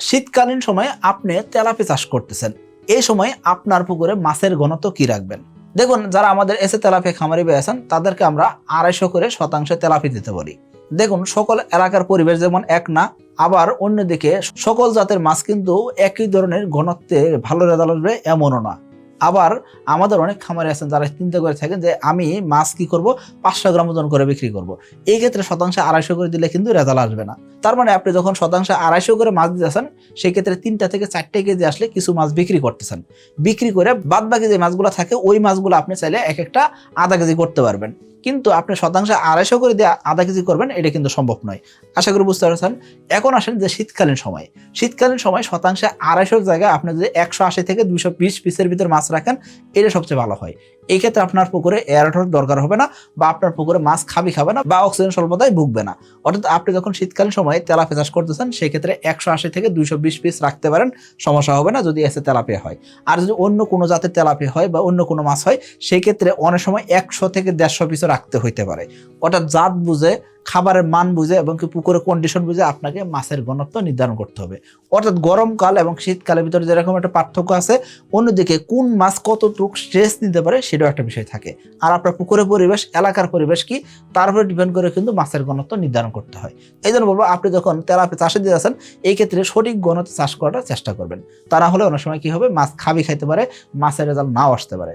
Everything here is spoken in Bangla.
শীতকালীন সময়ে আপনি তেলাপি চাষ করতেছেন। এই সময় আপনার পুকুরে মাছের ঘনত্ব কি রাখবেন? দেখুন, যারা আমাদের এসে তেলাপি খামারি পেয়েছেন তাদেরকে আমরা আড়াইশো করে শতাংশে তেলাপি দিতে পারি দেখুন, সকল এলাকার পরিবেশ যেমন এক না, আবার অন্যদিকে সকল জাতের মাছ কিন্তু একই ধরনের ঘনত্বে ভালো রেজাল্ট আসবে এমনও না। আবার আমাদের অনেক খামারি আছেন, যারা চিন্তা করে থাকেন যে আমি মাছ কি করব? পাঁচশো গ্রাম ওজন করে বিক্রি করব। এই ক্ষেত্রে শতাংশে আড়াইশো করে দিলে কিন্তু রেজাল্ট আসবে না। তার মানে আপনি যখন শতাংশে আড়াইশো করে মাছ দিতেছেন সেই ক্ষেত্রে তিনটা থেকে চারটে কেজি আসলে কিছু মাছ বিক্রি করতেছেন। বিক্রি করে বাদ বাকি যে মাছগুলো থাকে, ওই মাছগুলো আপনি চাইলে এক একটা আধা কেজি করতে পারবেন। কিন্তু আপনি শতাংশে আড়াইশো করে দিয়ে আধা কেজি করবেন, এটা কিন্তু সম্ভব নয়। আশা করি বুঝতে পারছেন? এখন আসেন যে শীতকালীন সময়। শীতকালীন সময় শতাংশে আড়াইশোর জায়গায় আপনি যদি একশো আশি থেকে দুইশো বিশ পিসের ভিতর মাছ রাখেন, এটা সবচেয়ে ভালো হয়। এই ক্ষেত্রে আপনার পুকুরে এয়ারটর দরকার হবে না, বা আপনার পুকুরে মাছ খাবি খাবে না, বা অক্সিজেন স্বল্পতায় ভুগবে না। অর্থাৎ আপনি যখন শীতকালীন সময়ে তেলাপি চাষ করতেছেন সেই ক্ষেত্রে একশো আশি থেকে দুইশো বিশ পিস রাখতে পারেন। সমস্যা হবে না যদি এসে তেলাপিয়া হয়। আর যদি অন্য কোনো জাতের তেলাপে হয় বা অন্য কোনো মাছ হয়, সেক্ষেত্রে অনেক সময় একশো থেকে দেড়শো পিসও রাখতে হইতে পারে। ওটা জাত বুঝে খাবারের মান বুঝে এবং কি পুকুরের কন্ডিশন বুঝে আপনাকে মাছের ঘনত্ব নির্ধারণ করতে হবে। অর্থাৎ গরমকাল এবং শীতকালের ভিতরে যেরকম একটা পার্থক্য আছে, অন্যদিকে কোন মাছ কতটুক স্ট্রেস নিতে পারে সেটাও একটা বিষয় থাকে। আর আপনার পুকুরের পরিবেশ, এলাকার পরিবেশ কি, তার উপরে ডিপেন্ড করে কিন্তু মাছের ঘনত্ব নির্ধারণ করতে হয়। এই জন্য বলব, আপনি যখন তেলাপি চাষে দিয়ে আছেন এই ক্ষেত্রে সঠিক ঘনত্ব চাষ করার চেষ্টা করবেন। তা না হলে অনেক সময় কি হবে, মাছ খাবি খাইতে পারে, মাছের রেজাল্ট নাও আসতে পারে।